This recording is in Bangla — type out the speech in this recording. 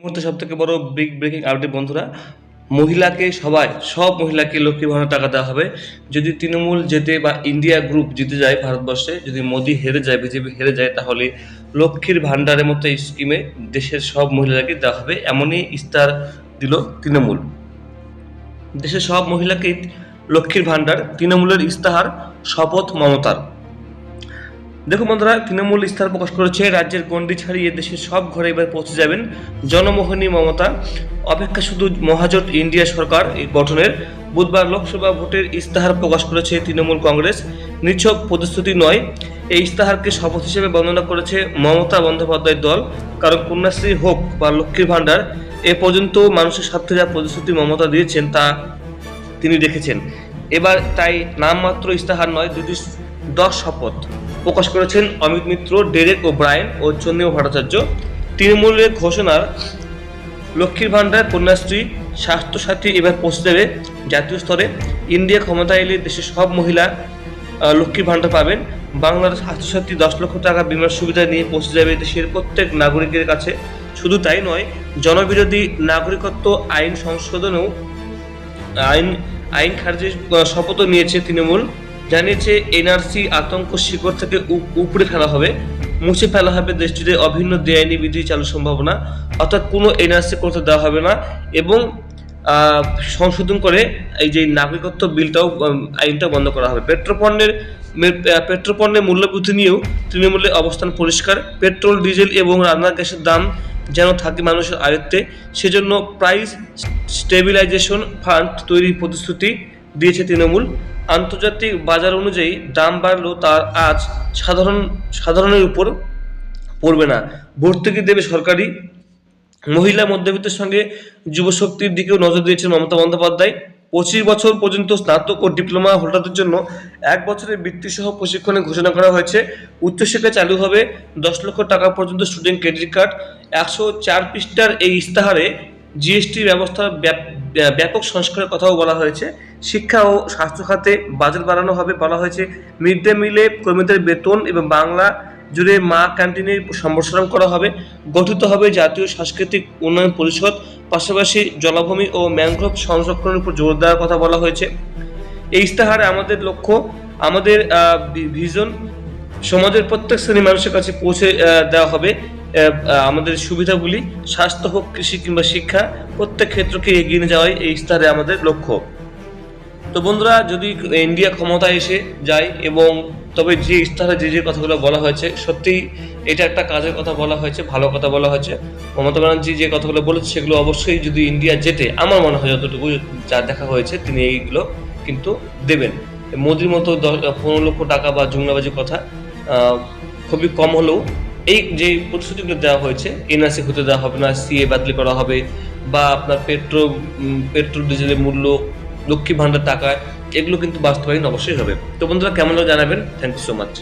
মুহূর্তে সব থেকে বড় বিগ ব্রেকিং আপডেট বন্ধুরা, মহিলাকে সবাই, সব মহিলাকে লক্ষ্মী ভাণ্ডার টাকা দেওয়া হবে। যদি তৃণমূল যেতে বা ইন্ডিয়া গ্রুপ জিতে যায় ভারতবর্ষে, যদি মোদি হেরে যায়, বিজেপি হেরে যায়, তাহলে লক্ষ্মীর ভাণ্ডারের মতো স্কিমে দেশের সব মহিলাকে দেওয়া হবে, এমনই ইস্তার দিল তৃণমূল। দেশের সব মহিলাকে লক্ষ্মীর ভাণ্ডার, তৃণমূলের ইস্তাহার, শপথ মমতার। দেখুন বন্ধুরা, তৃণমূল ইস্তাহার প্রকাশ করেছে, রাজ্যের গণ্ডি ছাড়িয়ে দেশের সব ঘরে এবার পৌঁছে যাবেন জনমোহনী মমতা। অপেক্ষা শুধু মহাজোট ইন্ডিয়া সরকার গঠনের। বুধবার লোকসভা ভোটের ইস্তাহার প্রকাশ করেছে তৃণমূল কংগ্রেস। নিছক প্রতিশ্রুতি নয়, এই ইস্তাহারকে শপথ হিসেবে বর্ণনা করেছে মমতা বন্দ্যোপাধ্যায়ের দল। কারণ কন্যাশ্রী হোক বা লক্ষ্মীর ভাণ্ডার, এ পর্যন্ত মানুষের স্বার্থে যা প্রতিশ্রুতি মমতা দিয়েছেন তা তিনি দেখেছেন। এবার তাই নামমাত্র ইস্তাহার নয়, দুটি দশ শপথ। প্রকাশ করেছেন অমিত মিত্র, ডেরেক ও ব্রায়ন ও চন্দ্রীয় ভট্টাচার্য। তৃণমূলের ঘোষণার লক্ষ্মীর ভাণ্ডার, কন্যাশ্রী, স্বাস্থ্যসাথী এবার পৌঁছে দেবে জাতীয় স্তরে। ইন্ডিয়া ক্ষমতায় এলে দেশের সব মহিলা লক্ষ্মীর ভাণ্ডার পাবেন। বাংলার স্বাস্থ্যসাথী দশ লক্ষ টাকা বিমার সুবিধা নিয়ে পৌঁছে যাবে দেশের প্রত্যেক নাগরিকের কাছে। শুধু তাই নয়, জনবিরোধী নাগরিকত্ব আইন সংশোধনেও আইন আইন খারিজের শপথও নিয়েছে তৃণমূল। জানিয়েছে এনআরসি আতঙ্ক শিকড় থেকে উপ- উপড়ে ফেলা হবে, মুছে ফেলা হবে দেশটিতে অভিন্ন বেআইনি বিধি চালুর সম্ভাবনা। অর্থাৎ কোনো এনআরসি করতে দেওয়া হবে না এবং সংশোধন করে এই যে নাগরিকত্ব বিলটাও আইনটা বন্ধ করা হবে। পেট্রোপণ্যের পেট্রোপণ্যের মূল্যবৃদ্ধি নিয়েও তৃণমূলের অবস্থান পরিষ্কার। পেট্রোল, ডিজেল এবং রান্নার গ্যাসের দাম যেন থাকে মানুষের আয়ত্তে, সেজন্য প্রাইস স্টেবিলাইজেশন ফান্ড তৈরির প্রতিশ্রুতি দিয়েছে তৃণমূল। আন্তর্জাতিক বাজার অনুযায়ী দাম বাড়লেও তার আজ সাধারণ, সাধারণের উপর পড়বে না। ভর্তুকি দেবে সরকারি মহিলা মধ্যবিত্তের সঙ্গে যুবশক্তির দিকেও নজর দিয়েছেন মমতা বন্দ্যোপাধ্যায়। পঁচিশ বছর পর্যন্ত স্নাতক ও ডিপ্লোমা হোল্ডারদের জন্য এক বছরের বৃত্তিসহ প্রশিক্ষণের ঘোষণা করা হয়েছে। উচ্চশিক্ষা চালু হবে দশ লক্ষ টাকা পর্যন্ত স্টুডেন্ট ক্রেডিট কার্ড। একশো চার পৃষ্ঠার এই ইস্তাহারে জিএসটি ব্যবস্থার ব্যাপ- ব্যাপক সংস্কারের কথাও বলা হয়েছে। শিক্ষা ও স্বাস্থ্য খাতে বাজেট বাড়ানো হবে বলা হয়েছে। মিড ডে মিলে কর্মীদের বেতন এবং বাংলা জুড়ে মা ক্যান্টিনের সম্প্রসারণ করা হবে। গঠিত হবে জাতীয় সাংস্কৃতিক উন্নয়ন পরিষদ। পাশাপাশি জলাভূমি ও ম্যানগ্রোভ সংরক্ষণের উপর জোর দেওয়ার কথা বলা হয়েছে। এই ইস্তাহারে আমাদের লক্ষ্য, আমাদের ভিজন সমাজের প্রত্যেক শ্রেণির মানুষের কাছে পৌঁছে দেওয়া হবে। আমাদের সুবিধাগুলি, স্বাস্থ্য হোক, কৃষি কিংবা শিক্ষা, প্রত্যেক ক্ষেত্রকে এগিয়ে নিয়ে যাওয়াই এই ইস্তাহারে আমাদের লক্ষ্য। তো বন্ধুরা, যদি ইন্ডিয়া ক্ষমতায় এসে যায় এবং তবে যে ইস্তাহারে যে যে কথাগুলো বলা হয়েছে, সত্যি এটা একটা কাজের কথা বলা হয়েছে, ভালো কথা বলা হয়েছে। মমতা ব্যানার্জি যে কথাগুলো বলেছে, সেগুলো অবশ্যই যদি ইন্ডিয়া জেতে, আমার মনে হয় যতটুকু যা দেখা হয়েছে, তিনি এইগুলো কিন্তু দেবেন। মোদির মতো পনেরো লক্ষ টাকা বা জুমলাবাজির কথা খুবই কম হলেও এই যে প্রতিশ্রুতিগুলো দেওয়া হয়েছে, এনআরসি হতে দেওয়া হবে না, সিএ বাতিল করা হবে, বা আপনার পেট্রোল পেট্রোল ডিজেলের মূল্য, লক্ষ্মী ভাণ্ডার টাকা এগুলো কিন্তু বাস্তবায়ন অবশ্যই হবে। তো বন্ধুরা, কেমন জানাবেন? Thank you so much